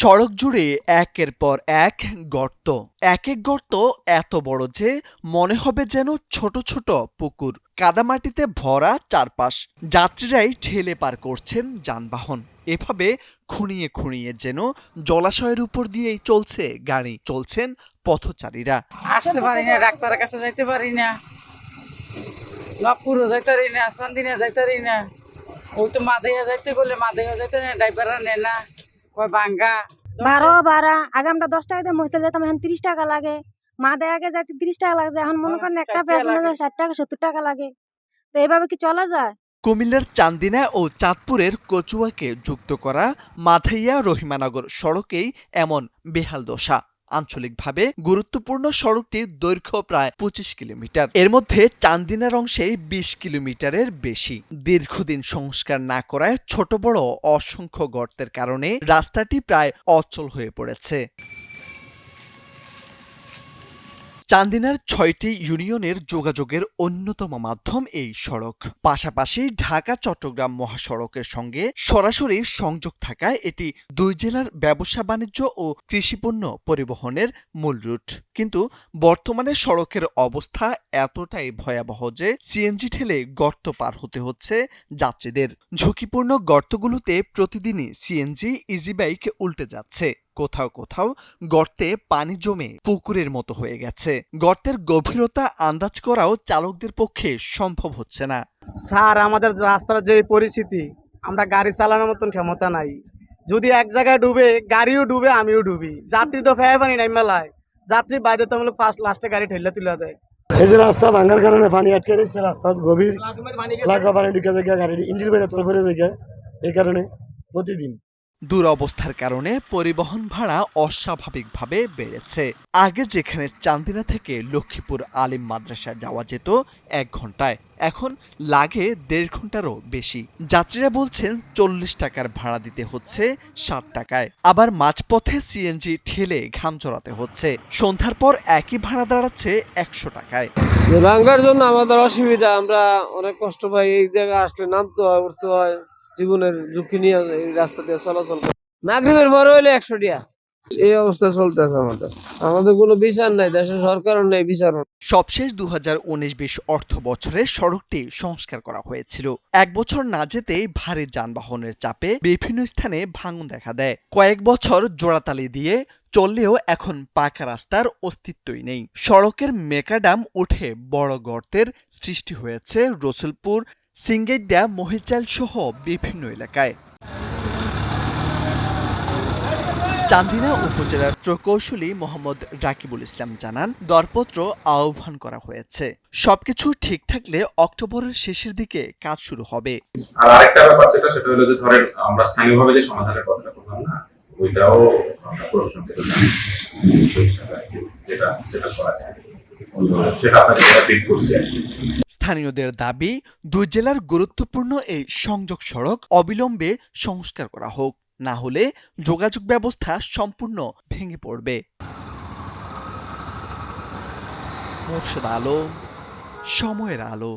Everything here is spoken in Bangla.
সড়ক জুড়ে একের পর এক গর্ত। এক এক গর্ত এত বড় যে মনে হবে যেন ছোট ছোট পুকুর, কাদামাটিতে ভরা চারপাশ। যাত্রীরাই ঠেলে পার করছেন যানবাহন। এভাবে খুঁড়িয়ে খুঁড়িয়ে যেন জলাশয়ের উপর দিয়েই চলছে গাড়ি, চলছেন পথচারীরা। আসতে পারি না, ডাক্তারের কাছে যাইতে পারি না। নবপুরও যাইতে পারি না চান্দিনা যাইতে পারি না। ওই তো মাদেয়া যাইতে বলে মাদেয়া যাইতে না ড্রাইভাররা নেয় না। কয় বাঙ্গা বারো বারা। আগে আমরা দশ টাকা দিয়ে মহিষে যেতাম এখন তিরিশ টাকা লাগে। মা দেয় আগে যাইতে তিরিশ টাকা লাগছে এখন মনে করেন একটা ষাট টাকা ষাট টাকা সত্তর টাকা লাগে। তো এইভাবে কি চলা যায়? কুমিল্লার চান্দিনা ও চাঁদপুরের কচুয়াকে যুক্ত করা মাথাইয়া রহিমানগর সড়কেই এমন বেহাল দশা। আঞ্চলিকভাবে গুরুত্বপূর্ণ সড়কটির দৈর্ঘ্য প্রায় পঁচিশ কিলোমিটার। এর মধ্যে চান্দিনার অংশে বিশ কিলোমিটারের বেশি। দীর্ঘদিন সংস্কার না করায় ছোট বড় অসংখ্য গর্তের কারণে রাস্তাটি প্রায় অচল হয়ে পড়েছে। চান্দিনার ছয়টি ইউনিয়নের যোগাযোগের অন্যতম মাধ্যম এই সড়ক। পাশাপাশি ঢাকা চট্টগ্রাম মহাসড়কের সঙ্গে সরাসরি সংযোগ থাকায় এটি দুই জেলার ব্যবসা বাণিজ্য ও কৃষিপণ্য পরিবহনের মূল রুট। কিন্তু বর্তমানে সড়কের অবস্থা এতটাই ভয়াবহ যে সিএনজি ঠেলে গর্ত পার হতে হচ্ছে যাত্রীদের। ঝুঁকিপূর্ণ গর্তগুলোতে প্রতিদিনই সিএনজি, ইজি বাইক উল্টে যাচ্ছে। কোথাও কোথাও গর্তে পানি জমে পুকুরের মতো হয়ে গেছে। গর্তের গভীরতা আন্দাজ করাও চালকদের পক্ষে সম্ভব হচ্ছে না। স্যার আমাদের রাস্তার যে পরিস্থিতি আমরা গাড়ি চালানোর মতন ক্ষমতা নাই। যদি এক জায়গায় ডুবে গাড়িও ডুবে আমিও ডুবি। যাত্রী তো ফেয়ে পানি নাই মেলায়। যাত্রী বাইরে তো আমরা ফার্স্ট লাস্টে গাড়ি ঠেলে তুলে দেয়। এই যে রাস্তা ভাঙার কারণে পানি আটকে রয়েছে রাস্তা গভীর লাগা পানি ঢুকে দেখে গাড়ি ইঞ্জিন বেড়ে তল ফেলে দেখে এই কারণে প্রতিদিন দুরবস্থার কারণে পরিবহন ভাড়া অস্বাভাবিকভাবে বেড়েছে। আগে যেখানে চান্দিনা থেকে লক্ষ্মীপুর আলিম মাদ্রাসা যাওয়া যেত, এক ঘন্টায় এখন লাগে দেড় ঘন্টারও বেশি। যাত্রীরা বলছেন চল্লিশ টাকার ভাড়া দিতে হচ্ছে ষাট টাকায়। আবার মাঝপথে সিএনজি ঠেলে ঘাম চড়াতে হচ্ছে। সন্ধ্যার পর একই ভাড়া দাঁড়াচ্ছে একশো টাকায়। ভাঙ্গার জন্য আমাদের অসুবিধা, আমরা অনেক কষ্ট পাই, এই জায়গায় আসলে নামতে হয়, উঠতে হয়। জীবনের ঝুঁকি নিয়ে রাস্তা দিয়ে চলাচল করি। মাগরিবের বড় হইলে একশো টিয়া। এই অবস্থা চলতেছে আমাদের। আমাদের কোনো বিচার নাই, দেশের সরকারও নেই বিচার সবশেষ দু হাজার উনিশ বিশ অর্থ বছরে সড়কটি সংস্কার করা হয়েছিল। এক বছর না যেতেই ভারী যানবাহনের চাপে বিভিন্ন স্থানে ভাঙন দেখা দেয়। কয়েক বছর জোড়াতালি দিয়ে চললেও এখন পাকা রাস্তার অস্তিত্বই নেই। সড়কের মেকাডাম উঠে বড় গর্তের সৃষ্টি হয়েছে রসুলপুর সিঙ্গেড্ডা মহিচাল সহ বিভিন্ন এলাকায়। চান্দিনা উপজেলার প্রকৌশলী মোহাম্মদ রাকিবুল ইসলাম জানান, দরপত্র আহ্বান করা হয়েছে। সবকিছু ঠিক থাকলে অক্টোবরের শেষের দিকে কাজ শুরু হবে। আর আরেকটা ব্যাপার যেটা, সেটা হলো যে ধরেন, আমরা স্থানীয়ভাবে যে সমাধানের কথাটা বললাম না, ওইটাও যেটা সেটা করা যায়। সেটা আপনাকে। স্থানীয়দের দাবি, দুই জেলার গুরুত্বপূর্ণ এই সংযোগ সড়ক অবিলম্বে সংস্কার করা হোক, না হলে যোগাযোগ ব্যবস্থা সম্পূর্ণ ভেঙে পড়বে। মোর্শেদ আলো, সময়ের আলো।